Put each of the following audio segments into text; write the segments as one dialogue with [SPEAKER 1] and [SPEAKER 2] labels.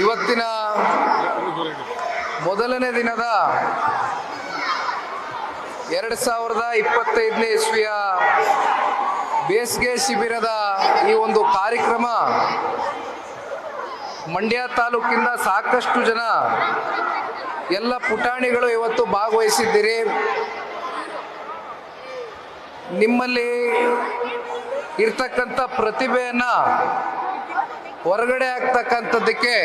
[SPEAKER 1] ಇವತ್ತಿನ ಮೊದಲನೇ ದಿನದ ಎರಡು ಸಾವಿರದ ಇಪ್ಪತ್ತೈದನೇ ಇಸ್ವಿಯ ಬೇಸಿಗೆ ಶಿಬಿರದ ಈ ಒಂದು ಕಾರ್ಯಕ್ರಮ ಮಂಡ್ಯ ತಾಲೂಕಿಂದ ಸಾಕಷ್ಟು ಜನ ಎಲ್ಲ ಪುಟಾಣಿಗಳು ಇವತ್ತು ಭಾಗವಹಿಸಿದ್ದೀರಿ. ನಿಮ್ಮಲ್ಲಿ ಇರ್ತಕ್ಕಂಥ ಪ್ರತಿಭೆಯನ್ನು ಹೊರಗಡೆ ಆಗ್ತಕ್ಕಂಥದ್ದಕ್ಕೆ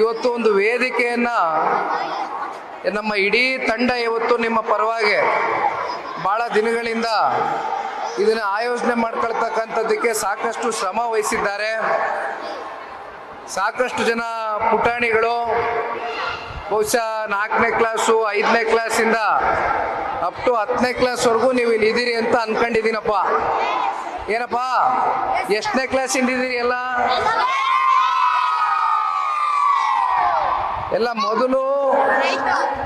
[SPEAKER 1] ಇವತ್ತು ಒಂದು ವೇದಿಕೆಯನ್ನು ನಮ್ಮ ಇಡೀ ತಂಡ ಇವತ್ತು ನಿಮ್ಮ ಪರವಾಗಿ ಭಾಳ ದಿನಗಳಿಂದ ಇದನ್ನು ಆಯೋಜನೆ ಮಾಡ್ಕೊಳ್ತಕ್ಕಂಥದ್ದಕ್ಕೆ ಸಾಕಷ್ಟು ಶ್ರಮ ವಹಿಸಿದ್ದಾರೆ. ಸಾಕಷ್ಟು ಜನ ಪುಟಾಣಿಗಳು, ಬಹುಶಃ ನಾಲ್ಕನೇ ಕ್ಲಾಸು, ಐದನೇ ಕ್ಲಾಸಿಂದ ಅಪ್ ಟು ಹತ್ತನೇ ಕ್ಲಾಸ್ವರೆಗೂ ನೀವು ಇಲ್ಲಿ ಇದ್ದೀರಿ ಅಂತ ಅನ್ಕೊಂಡಿದ್ದೀನಪ್ಪ. ಏನಪ್ಪ? ಎಷ್ಟನೇ ಕ್ಲಾಸ್ ಹಿಂದಿದ್ದೀರಿ ಎಲ್ಲ? ಎಲ್ಲ ಮೊದಲು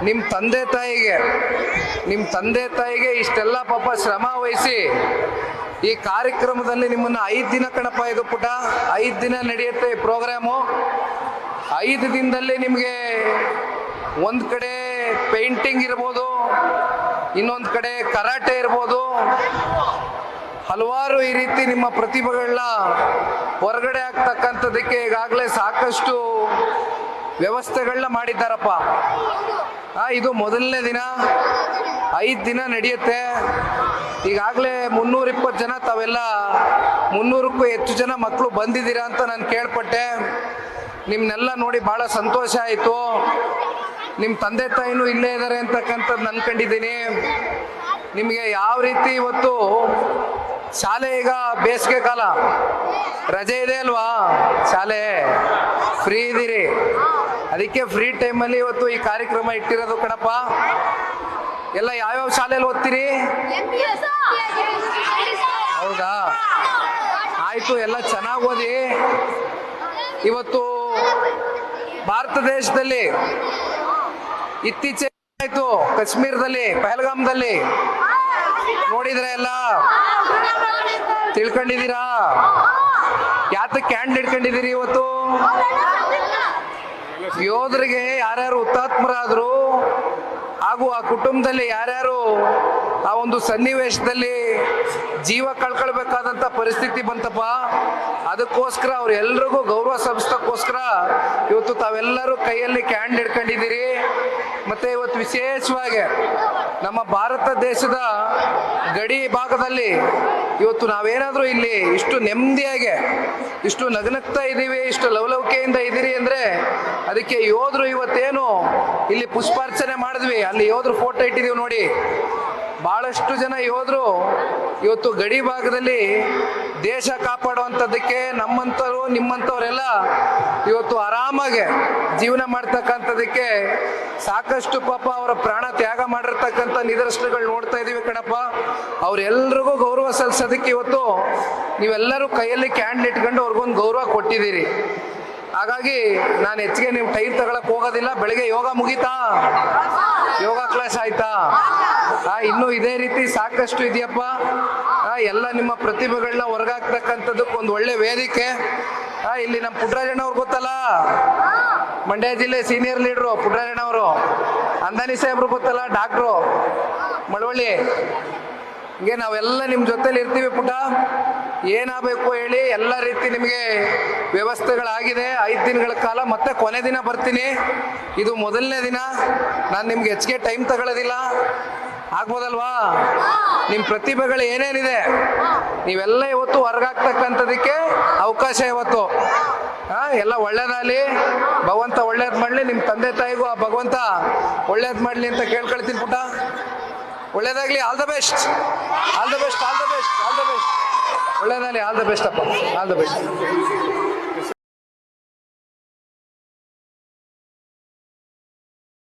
[SPEAKER 1] ನಿಮ್ಮ ತಂದೆ ತಾಯಿಗೆ ನಿಮ್ಮ ತಂದೆ ತಾಯಿಗೆ ಇಷ್ಟೆಲ್ಲ ಪಾಪ ಶ್ರಮ ವಹಿಸಿ ಈ ಕಾರ್ಯಕ್ರಮದಲ್ಲಿ ನಿಮ್ಮನ್ನು ಐದು ದಿನ ಕಣಪ್ಪ ಇದು ಪುಟ. ಐದು ದಿನ ನಡೆಯುತ್ತೆ ಈ ಪ್ರೋಗ್ರಾಮು. ಐದು ದಿನದಲ್ಲಿ ನಿಮಗೆ ಒಂದು ಕಡೆ ಪೇಂಟಿಂಗ್ ಇರ್ಬೋದು, ಇನ್ನೊಂದು ಕಡೆ ಕರಾಟೆ ಇರ್ಬೋದು ಹಲವಾರು ಈ ರೀತಿ ನಿಮ್ಮ ಪ್ರತಿಭೆಗಳನ್ನ ಹೊರಗಡೆ ಆಗ್ತಕ್ಕಂಥದ್ದಕ್ಕೆ ಈಗಾಗಲೇ ಸಾಕಷ್ಟು ವ್ಯವಸ್ಥೆಗಳನ್ನ ಮಾಡಿದ್ದಾರಪ್ಪ. ಇದು ಮೊದಲನೇ ದಿನ, ಐದು ದಿನ ನಡೆಯುತ್ತೆ. ಈಗಾಗಲೇ ಮುನ್ನೂರ ಇಪ್ಪತ್ತು ಜನ, ತಾವೆಲ್ಲ ಮುನ್ನೂರಕ್ಕೂ ಹೆಚ್ಚು ಜನ ಮಕ್ಕಳು ಬಂದಿದ್ದೀರಾ ಅಂತ ನಾನು ಕೇಳ್ಪಟ್ಟೆ. ನಿಮ್ಮನ್ನೆಲ್ಲ ನೋಡಿ ಭಾಳ ಸಂತೋಷ ಆಯಿತು. ನಿಮ್ಮ ತಂದೆ ತಾಯಿನೂ ಇಲ್ಲೇ ಇದ್ದಾರೆ ಅಂತಕ್ಕಂಥದ್ದು ಅನ್ಕೊಂಡಿದ್ದೀನಿ ನಿಮಗೆ ಯಾವ ರೀತಿ ಇವತ್ತು ಶಾಲೆ ಈಗ ಬೇಸಿಗೆ ಕಾಲ. ರಜೆ ಇದೆ ಅಲ್ವಾ? ಶಾಲೆ. ಫ್ರೀ ಇದ್ದೀರಿ. ಅದಕ್ಕೆ ಫ್ರೀ ಟೈಮಲ್ಲಿ ಇವತ್ತು ಈ ಕಾರ್ಯಕ್ರಮ ಇಟ್ಟಿರೋದು ಕಣಪ್ಪ. ಎಲ್ಲ ಯಾವ್ಯಾವ ಶಾಲೆಯಲ್ಲಿ ಓದ್ತೀರಿ? ಹೌದಾ? ಆಯಿತು, ಎಲ್ಲ ಚೆನ್ನಾಗಿ ಓದಿ. ಇವತ್ತು ಭಾರತ ದೇಶದಲ್ಲಿ ಇತ್ತೀಚೆಗೆ ಆಯಿತು, ಕಾಶ್ಮೀರದಲ್ಲಿ, ಪಹಲ್ಗಾಮ್ದಲ್ಲಿ. ನೋಡಿದ್ರೆ ಎಲ್ಲ ತಿಳ್ಕೊಂಡಿದ್ದೀರಾ? ಯಾತ ಕ್ಯಾಂಡ್ ಹಿಡ್ಕೊಂಡಿದ್ದೀರಿ ಇವತ್ತು? ಯೋಧರಿಗೆ ಯಾರ್ಯಾರು ಹುತಾತ್ಮರಾದ್ರು, ಹಾಗೂ ಆ ಕುಟುಂಬದಲ್ಲಿ ಯಾರ್ಯಾರು ಆ ಒಂದು ಸನ್ನಿವೇಶದಲ್ಲಿ ಜೀವ ಕಳ್ಕೊಳ್ಬೇಕಾದಂಥ ಪರಿಸ್ಥಿತಿ ಬಂತಪ್ಪ, ಅದಕ್ಕೋಸ್ಕರ ಅವ್ರು ಎಲ್ರಿಗೂ ಗೌರವ ಸಲ್ಲಿಸೋಕ್ಕೋಸ್ಕರ ಇವತ್ತು ತಾವೆಲ್ಲರೂ ಕೈಯಲ್ಲಿ ಕ್ಯಾಂಡ್ ಹಿಡ್ಕೊಂಡಿದ್ದೀರಿ. ಮತ್ತು ಇವತ್ತು ವಿಶೇಷವಾಗಿ ನಮ್ಮ ಭಾರತ ದೇಶದ ಗಡಿ ಭಾಗದಲ್ಲಿ ಇವತ್ತು ನಾವೇನಾದರೂ ಇಲ್ಲಿ ಇಷ್ಟು ನೆಮ್ಮದಿಯಾಗಿ, ಇಷ್ಟು ನಗನಗ್ತಾ ಇದ್ದೀವಿ, ಇಷ್ಟು ಲವಲವಿಕೆಯಿಂದ ಇದ್ದೀರಿ ಅಂದರೆ ಅದಕ್ಕೆ ಯೋಧರು ಇವತ್ತೇನು ಇಲ್ಲಿ ಪುಷ್ಪಾರ್ಚನೆ ಮಾಡಿದ್ವಿ. ಅಲ್ಲಿ ಯೋಧರು ಫೋಟೋ ಇಟ್ಟಿದ್ದೀವಿ ನೋಡಿ. ಭಾಳಷ್ಟು ಜನ ಯೋಧರು ಇವತ್ತು ಗಡಿ ಭಾಗದಲ್ಲಿ ದೇಶ ಕಾಪಾಡುವಂಥದ್ದಕ್ಕೆ ನಮ್ಮಂಥವ್ರು ನಿಮ್ಮಂಥವರೆಲ್ಲ ಇವತ್ತು ಆರಾಮಾಗೆ ಜೀವನ ಮಾಡ್ತಕ್ಕಂಥದ್ದಕ್ಕೆ ಸಾಕಷ್ಟು ಪಾಪ ಅವರ ಪ್ರಾಣ ತ್ಯಾಗ ಮಾಡಿರ್ತಕ್ಕಂಥ ನಿದರ್ಶನಗಳು ನೋಡ್ತಾ ಇದ್ದೀವಿ ಕಣಪ್ಪ. ಅವರೆಲ್ಲರಿಗೂ ಗೌರವ ಸಲ್ಲಿಸೋದಕ್ಕೆ ಇವತ್ತು ನೀವೆಲ್ಲರೂ ಕೈಯಲ್ಲಿ ಕ್ಯಾಂಡ್ ಇಟ್ಕೊಂಡು ಅವ್ರಿಗೊಂದು ಗೌರವ ಕೊಟ್ಟಿದ್ದೀರಿ. ಹಾಗಾಗಿ ನಾನು ಹೆಚ್ಚಿಗೆ ನೀವು ಟೈರ್ ತಗೊಳಕ್ ಹೋಗೋದಿಲ್ಲ. ಬೆಳಿಗ್ಗೆ ಯೋಗ ಮುಗೀತಾ? ಯೋಗ ಕ್ಲಾಸ್ ಆಯ್ತಾ? ಆ, ಇನ್ನೂ ಇದೇ ರೀತಿ ಸಾಕಷ್ಟು ಇದೆಯಪ್ಪ. ಎಲ್ಲ ನಿಮ್ಮ ಪ್ರತಿಭೆಗಳನ್ನ ಹೊರಗಾಕ್ತಕ್ಕಂಥದ್ದಕ್ಕೆ ಒಂದು ಒಳ್ಳೆ ವೇದಿಕೆ. ಇಲ್ಲಿ ನಮ್ಮ ಪುಟ್ಟರಾಜಣ್ಣವ್ರು ಗೊತ್ತಲ್ಲ? ಮಂಡ್ಯ ಜಿಲ್ಲೆ ಸೀನಿಯರ್ ಲೀಡ್ರು ಪುಟ್ಟರಾಜಣ್ಣವರು ಅಂದಾನಿ ಸಾಹೇಬ್ರು ಗೊತ್ತಲ್ಲ? ಡಾಕ್ಟ್ರು ಮಳವಳ್ಳಿ. ಹಿಂಗೆ ನಾವೆಲ್ಲ ನಿಮ್ಮ ಜೊತೆಲಿ ಇರ್ತೀವಿ ಪುಟ ಏನಾಗಬೇಕು ಹೇಳಿ ಎಲ್ಲ ರೀತಿ ನಿಮಗೆ ವ್ಯವಸ್ಥೆಗಳಾಗಿದೆ. ಐದು ದಿನಗಳ ಕಾಲ ಮತ್ತೆ ಕೊನೆ ದಿನ ಬರ್ತೀನಿ. ಇದು ಮೊದಲನೇ ದಿನ. ನಾನು ನಿಮ್ಗೆ ಹೆಚ್ಚಿಗೆ ಟೈಮ್ ತಗೊಳ್ಳೋದಿಲ್ಲ. ಆಗ್ಬೋದಲ್ವಾ? ನಿಮ್ಮ ಪ್ರತಿಭೆಗಳು ಏನೇನಿದೆ? ನೀವೆಲ್ಲ ಇವತ್ತು ಹೊರಗಾಗ್ತಕ್ಕಂಥದಕ್ಕೆ ಅವಕಾಶ ಇವತ್ತು. ಎಲ್ಲ ಒಳ್ಳೇದಾಗಲಿ. ಭಗವಂತ ಒಳ್ಳೇದು ಮಾಡಲಿ. ನಿಮ್ಮ ತಂದೆ ತಾಯಿಗೂ ಆ ಭಗವಂತ ಒಳ್ಳೇದು ಮಾಡಲಿ ಅಂತ ಕೇಳ್ಕೊಳ್ತೀನಿ ಪುಟ. ಒಳ್ಳೇದಾಗ್ಲಿ. All the best all the best all the best all the best ಒಳ್ಳೇದಾಗಲಿ ಆಲ್ ದ ಬೆಸ್ಟ್ ಅಪ್ಪ ಆಲ್ ದ ಬೆಸ್ಟ್